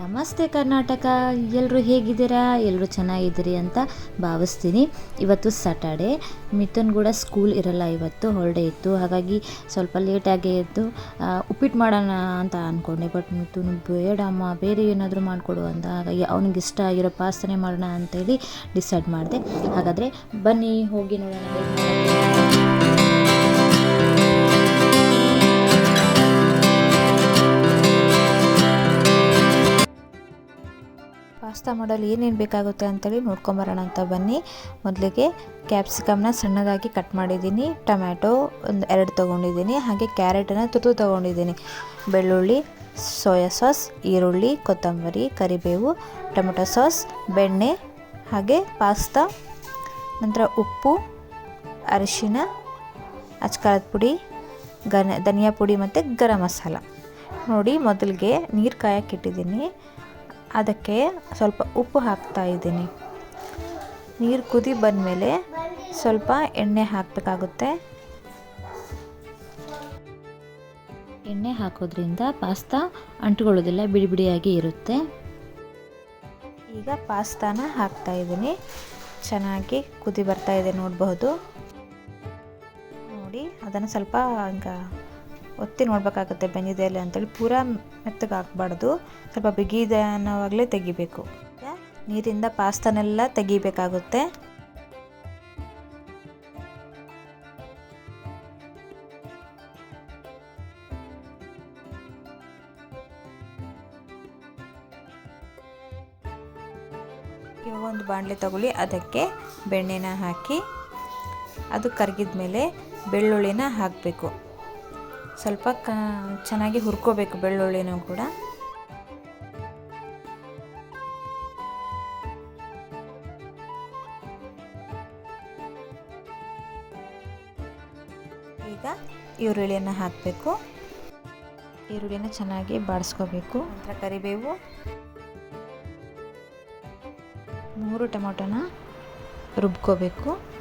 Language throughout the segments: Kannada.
ನಮಸ್ತೆ ಕರ್ನಾಟಕ. ಎಲ್ಲರೂ ಹೇಗಿದ್ದೀರಾ? ಎಲ್ಲರೂ ಚೆನ್ನಾಗಿದ್ದೀರಿ ಅಂತ ಭಾವಿಸ್ತೀನಿ. ಇವತ್ತು ಸ್ಯಾಟರ್ಡೆ ಮಿಥುನ್ ಕೂಡ ಸ್ಕೂಲ್ ಇರಲ್ಲ ಇವತ್ತು ಹಾಲಿಡೇ ಇತ್ತು. ಹಾಗಾಗಿ ಸ್ವಲ್ಪ ಲೇಟಾಗೇ ಎದ್ದು ಉಪ್ಪಿಟ್ಟು ಮಾಡೋಣ ಅಂತ ಅಂದ್ಕೊಂಡೆ ಬಟ್ ಮಿಥುನ್, ಬೇಡಮ್ಮ, ಬೇರೆ ಏನಾದರೂ ಮಾಡಿಕೊಡು ಅಂತ. ಹಾಗಾಗಿ ಅವ್ನಿಗೆ ಇಷ್ಟ ಆಗಿರೋ ಪಾಸ್ತನೆ ಮಾಡೋಣ ಅಂತೇಳಿ ಡಿಸೈಡ್ ಮಾಡಿದೆ. ಹಾಗಾದರೆ ಬನ್ನಿ, ಹೋಗಿ ನೋಡೋಣ. ಪಾಸ್ತಾ ಮಾಡಲು ಏನೇನು ಬೇಕಾಗುತ್ತೆ ಅಂತೇಳಿ ನೋಡ್ಕೊಂಬರೋಣ ಅಂತ ಬನ್ನಿ. ಮೊದಲಿಗೆ ಕ್ಯಾಪ್ಸಿಕಮ್ನ ಸಣ್ಣದಾಗಿ ಕಟ್ ಮಾಡಿದ್ದೀನಿ. ಟೊಮ್ಯಾಟೊ ಒಂದು ಎರಡು ತೊಗೊಂಡಿದ್ದೀನಿ. ಹಾಗೆ ಕ್ಯಾರೆಟನ್ನು ತುತ್ತು ತೊಗೊಂಡಿದ್ದೀನಿ. ಬೆಳ್ಳುಳ್ಳಿ ಸೋಯಾ ಸಾಸ್ ಈರುಳ್ಳಿ, ಕೊತ್ತಂಬರಿ, ಕರಿಬೇವು, ಟೊಮೆಟೊ ಸಾಸ್ ಬೆಣ್ಣೆ, ಹಾಗೆ ಪಾಸ್ತಾ ನಂತರ ಉಪ್ಪು, ಅರಿಶಿನ, ಅಚ್ಕಾರದ ಪುಡಿ ಗನ ಧನಿಯಾ ಪುಡಿ ಮತ್ತು ಗರಂ ಮಸಾಲ. ನೋಡಿ ಮೊದಲಿಗೆ ನೀರು ಕಾಯಕ್ಕೆ ಇಟ್ಟಿದ್ದೀನಿ. ಅದಕ್ಕೆ ಸ್ವಲ್ಪ ಉಪ್ಪು ಹಾಕ್ತಾ ಇದ್ದೀನಿ. ನೀರು ಕುದಿ ಬಂದಮೇಲೆ ಸ್ವಲ್ಪ ಎಣ್ಣೆ ಹಾಕಬೇಕಾಗುತ್ತೆ. ಎಣ್ಣೆ ಹಾಕೋದ್ರಿಂದ ಪಾಸ್ತಾ ಅಂಟ್ಕೊಳ್ಳೋದಿಲ್ಲ ಬಿಡಿ ಬಿಡಿಯಾಗಿ ಇರುತ್ತೆ. ಈಗ ಪಾಸ್ತಾನ ಹಾಕ್ತಾ ಇದ್ದೀನಿ. ಚೆನ್ನಾಗಿ ಕುದಿ ಬರ್ತಾ ಇದೆ ನೋಡಬಹುದು. ನೋಡಿ ಅದನ್ನು ಸ್ವಲ್ಪ ಹಂಗ ಒತ್ತಿ ನೋಡಬೇಕಾಗುತ್ತೆ ಬೆಂದಿದೆ ಇಲ್ಲ ಅಂತೇಳಿ ಪೂರ ಮೆತ್ತಗೆ ಹಾಕ್ಬಾರ್ದು ಸ್ವಲ್ಪ ಬಿಗಿದೆ ಅನ್ನೋವಾಗಲೇ ತೆಗಿಬೇಕು. ನೀರಿಂದ ಪಾಸ್ತಾನೆಲ್ಲ ತೆಗಿಬೇಕಾಗುತ್ತೆ. ಒಂದು ಬಾಣಲೆ ತಗೊಳ್ಳಿ. ಅದಕ್ಕೆ ಬೆಣ್ಣೆನ ಹಾಕಿ, ಅದು ಕರಗಿದ ಮೇಲೆ ಬೆಳ್ಳುಳ್ಳಿನ ಹಾಕಬೇಕು. ಸ್ವಲ್ಪ ಕ ಚೆನ್ನಾಗಿ ಹುರ್ಕೋಬೇಕು ಬೆಳ್ಳುಳ್ಳಿನೂ ಕೂಡ. ಈಗ ಈರುಳ್ಳಿಯನ್ನು ಹಾಕಬೇಕು. ಈರುಳ್ಳಿನ ಚೆನ್ನಾಗಿ ಬಾಡಿಸ್ಕೋಬೇಕು. ನಂತರ ಕರಿಬೇವು. ಮೂರು ಟೊಮೊಟೊನ ರುಬ್ಕೋಬೇಕು.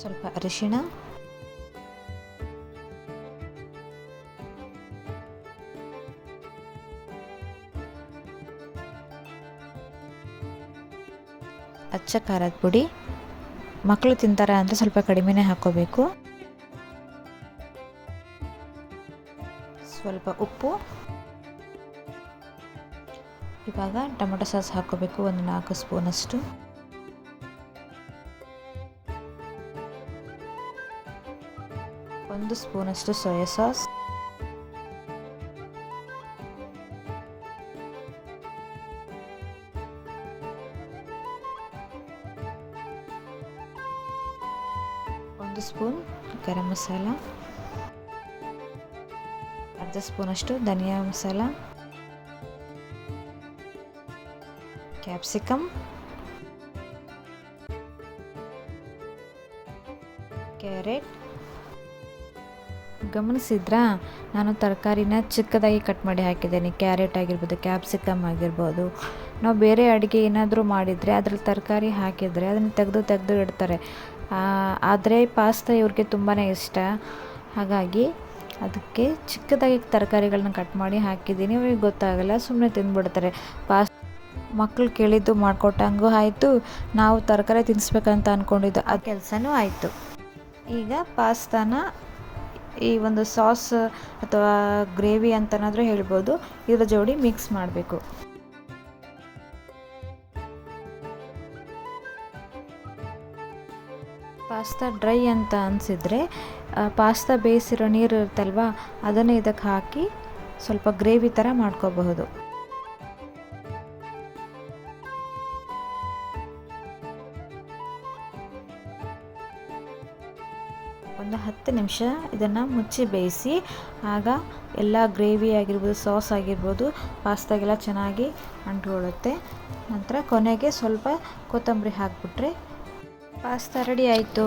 ಸ್ವಲ್ಪ ಅರಿಶಿಣ. ಅಚ್ಚ ಖಾರದ ಪುಡಿ. ಮಕ್ಕಳು ತಿಂತಾರೆ ಅಂದರೆ ಸ್ವಲ್ಪ ಕಡಿಮೆನೇ ಹಾಕೋಬೇಕು. ಸ್ವಲ್ಪ ಉಪ್ಪು. ಇವಾಗ ಟೊಮೆಟೊ ಸಾಸ್ ಹಾಕೋಬೇಕು, ಒಂದು ನಾಲ್ಕು ಸ್ಪೂನಷ್ಟು. ಒಂದು ಸ್ಪೂನಷ್ಟು ಸೋಯಾ ಸಾಸ್. ಒಂದು ಸ್ಪೂನ್ ಗರಂ ಮಸಾಲ. ಅರ್ಧ ಸ್ಪೂನಷ್ಟು ಧನಿಯಾ ಮಸಾಲ. Capsicum carrot. ಗಮನಿಸಿದ್ರಾ? ನಾನು ತರಕಾರಿನ ಚಿಕ್ಕದಾಗಿ ಕಟ್ ಮಾಡಿ ಹಾಕಿದ್ದೇನೆ. ಕ್ಯಾರೆಟ್ ಆಗಿರ್ಬೋದು ಕ್ಯಾಪ್ಸಿಕಮ್ ಆಗಿರ್ಬೋದು. ನಾವು ಬೇರೆ ಅಡುಗೆ ಏನಾದರೂ ಮಾಡಿದರೆ ಅದ್ರಲ್ಲಿ ತರಕಾರಿ ಹಾಕಿದರೆ ಅದನ್ನು ತೆಗೆದು ತೆಗೆದು ಇಡ್ತಾರೆ. ಆದರೆ ಪಾಸ್ತಾ ಇವ್ರಿಗೆ ತುಂಬಾ ಇಷ್ಟ. ಹಾಗಾಗಿ ಅದಕ್ಕೆ ಚಿಕ್ಕದಾಗಿ ತರಕಾರಿಗಳನ್ನ ಕಟ್ ಮಾಡಿ ಹಾಕಿದ್ದೀನಿ. ಅವ್ರಿಗೆ ಗೊತ್ತಾಗಲ್ಲ ಸುಮ್ಮನೆ ತಿಂದ್ಬಿಡ್ತಾರೆ ಪಾಸ್ ಮಕ್ಕಳು ಕೇಳಿದ್ದು ಮಾಡಿಕೊಟ್ಟಂಗೂ ಆಯಿತು. ನಾವು ತರಕಾರಿ ತಿನ್ನಿಸ್ಬೇಕಂತ ಅಂದ್ಕೊಂಡಿದ್ದು ಆ ಕೆಲಸನೂ ಆಯಿತು. ಈಗ ಪಾಸ್ತಾನ ಈ ಒಂದು ಸಾಸ್ ಅಥವಾ ಗ್ರೇವಿ ಅಂತನಾದರೂ ಹೇಳ್ಬೋದು. ಇದರ ಜೋಡಿ ಮಿಕ್ಸ್ ಮಾಡಬೇಕು. ಪಾಸ್ತಾ ಡ್ರೈ ಅಂತ ಅನಿಸಿದರೆ ಪಾಸ್ತಾ ಬೇಯಿಸಿರೋ ನೀರು ಇರುತ್ತಲ್ವ ಅದನ್ನು ಇದಕ್ಕೆ ಹಾಕಿ ಸ್ವಲ್ಪ ಗ್ರೇವಿ ಥರ ಮಾಡ್ಕೋಬಹುದು. ಒಂದು ಹತ್ತು ನಿಮಿಷ ಇದನ್ನು ಮುಚ್ಚಿ ಬೇಯಿಸಿ, ಆಗ ಎಲ್ಲ ಗ್ರೇವಿ ಆಗಿರ್ಬೋದು, ಸಾಸ್ ಆಗಿರ್ಬೋದು, ಪಾಸ್ತಾಗೆಲ್ಲ ಚೆನ್ನಾಗಿ ಅಂಟ್ಕೊಳ್ಳುತ್ತೆ. ನಂತರ ಕೊನೆಗೆ ಸ್ವಲ್ಪ ಕೊತ್ತಂಬರಿ ಹಾಕಿಬಿಟ್ರೆ ಪಾಸ್ತಾ ರೆಡಿ ಆಯಿತು.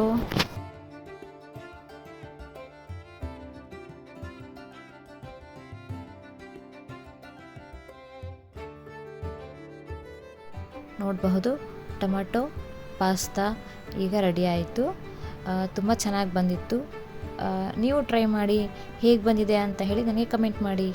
ನೋಡಬಹುದು, ಟೊಮೆಟೊ, ಪಾಸ್ತಾ ಈಗ ರೆಡಿ ಆಯಿತು. ತುಂಬ ಚೆನ್ನಾಗಿ ಬಂದಿತ್ತು. ನೀವು ಟ್ರೈ ಮಾಡಿ ಹೇಗೆ ಬಂದಿದೆ ಅಂತ ಹೇಳಿ ನನಗೆ ಕಮೆಂಟ್ ಮಾಡಿ.